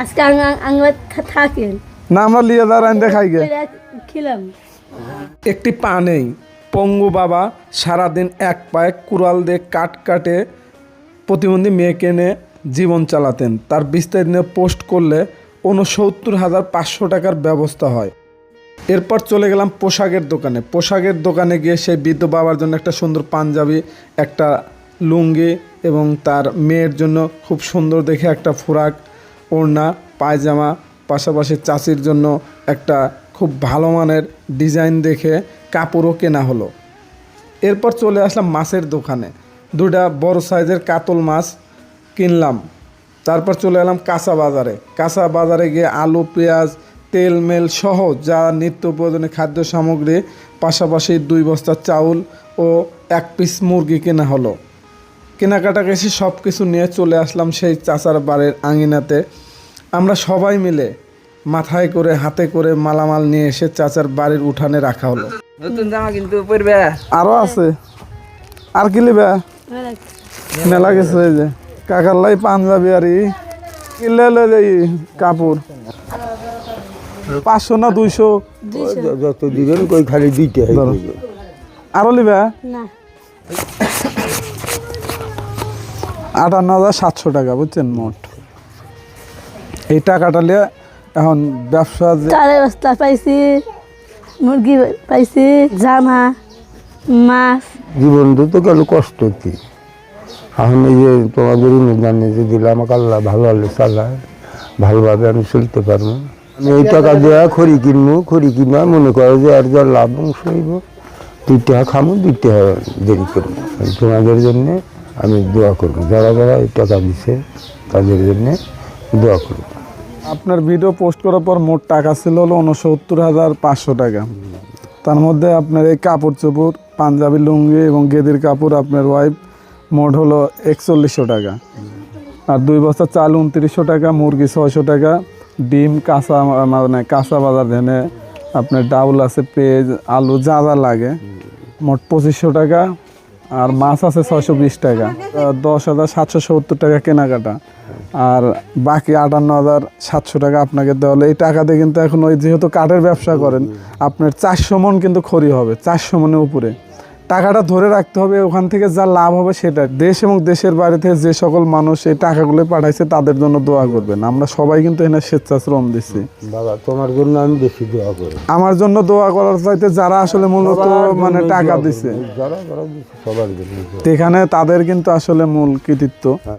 আজকে আঙ্গা থাকেন। না আমরা লিয়ে দাঁড় আনতে খাই গে। খেলাম। একটি পা নেই। পঙ্গু বাবা সারাদিন এক পায়ে কুড়াল দিয়ে কাট কাটে প্রতিবন্ধী মেয়েকে নিয়ে জীবন চালাতেন। তার বিস্তারিত পোস্ট করলে উনসত্তর হাজার পাঁচশো টাকার ব্যবস্থা হয়। এরপর চলে গেলাম পোশাকের দোকানে। পোশাকের দোকানে গিয়ে সেই বৃদ্ধ বাবার জন্য একটা সুন্দর পাঞ্জাবি একটা লুঙ্গি এবং তার মেয়ের জন্য খুব সুন্দর দেখে একটা ফোরাক ওড়না, পায়জামা, পাশাপাশি চাষির জন্য একটা খুব ভালো মানের ডিজাইন দেখে কাপড়ও কেনা হলো। এরপর চলে আসলাম মাছের দোকানে। দুটা বড় সাইজের কাতল মাছ কিনলাম। তারপর চলে এলাম কাঁচা বাজারে। কাঁচা বাজারে গিয়ে আলু, পেঁয়াজ, তেল, মেল সহ যা নিত্য প্রয়োজনীয় খাদ্য সামগ্রী, পাশাপাশি দুই বস্তা চাউল ও এক পিস মুরগি কেনা হলো। কেনাকাটা গেছি সব কিছু নিয়ে চলে আসলাম সেই চাচার বাড়ির আঙিনাতে। আমরা সবাই মিলে মাথায় করে হাতে করে মালামাল নিয়ে এসে চাচার বাড়ির উঠানে রাখা হলো। নতুন জামা কিন্তু পরবে। আরও আছে। আর কি লিবে মেলা গেছে এই যে। কাকার লাই পাঞ্জাবি আর ই কিনলে লই যাই কাপড়। পাঁচশো না দুইশো? যত দিবেন কই খালি দিতে হয়। আরও লিবে না। আটান্ন হাজার সাতশো টাকা বুঝছেন মোট। এই টাকাটা নিয়ে এখন ব্যবসা যে চালের বস্তা পাইছি মুরগি পাইছি জামা মাছ। জীবন তো গেল কষ্ট কি? এখন এই যে তোমাদের অনুদানে যে দিলে আমাকে আল্লাহ ভালো হলে চালায় ভালোভাবে আমি চলতে পারব। আমি এই টাকা দেওয়া খড়ি কিনবো খড়ি কিনা মনে করো যে আর যা লাভ অংশ হইব দুই টাকা খামো দুই টাকা দেরি করব। তোমাদের জন্য আমি দোয়া করব। যারা যারা এই টাকা দিছে, তাদের জন্য দোয়া করব। আপনার ভিডিও পোস্ট করার পর মোট টাকা ছিল হলো উনসত্তর হাজার পাঁচশো টাকা। তার মধ্যে আপনার এই কাপড় চোপড়, পাঞ্জাবি লুঙ্গি এবং গেদির কাপড় আপনার ওয়াইফ মোট হলো একচল্লিশশো টাকা। আর দুই বস্তা চাল উনত্রিশশো টাকা, মুরগি ছয়শো টাকা, ডিম, কাঁচা মানে কাঁচা বাজার ধেনে আপনার ডাউল আছে, পেঁয়াজ, আলু যা যা লাগে, মোট পঁচিশশো টাকা। আর মাছ আছে ছয়শো বিশ টাকা। দশ হাজার সাতশো সত্তর টাকা কেনাকাটা। আর বাকি আটান্ন হাজার সাতশো টাকা আপনাকে দেওয়া হলো। এই টাকা দিয়ে কিন্তু এখন ওই যেহেতু কাঠের ব্যবসা করেন, আপনার চারশো মন কিন্তু খড়ি হবে, চারশো মনের উপরে। টাকাটা ধরে রাখতে হবে ওখান থেকে যা লাভ হবে সেটা। দেশ এবং দেশের বাইরে থেকে যে সকল মানুষ এই টাকাগুলো পাঠাইছে তাদের জন্য দোয়া করবেন। আমরা সবাই কিন্তু এখানে স্বেচ্ছাশ্রম দিচ্ছি বাবা তোমার জন্য আমি বেশি দোয়া করি। আমার জন্য দোয়া করার চাইতে যারা আসলে মূলত মানে টাকা দিছে। এখানে তাদের কিন্তু আসলে মূল কৃতিত্ব।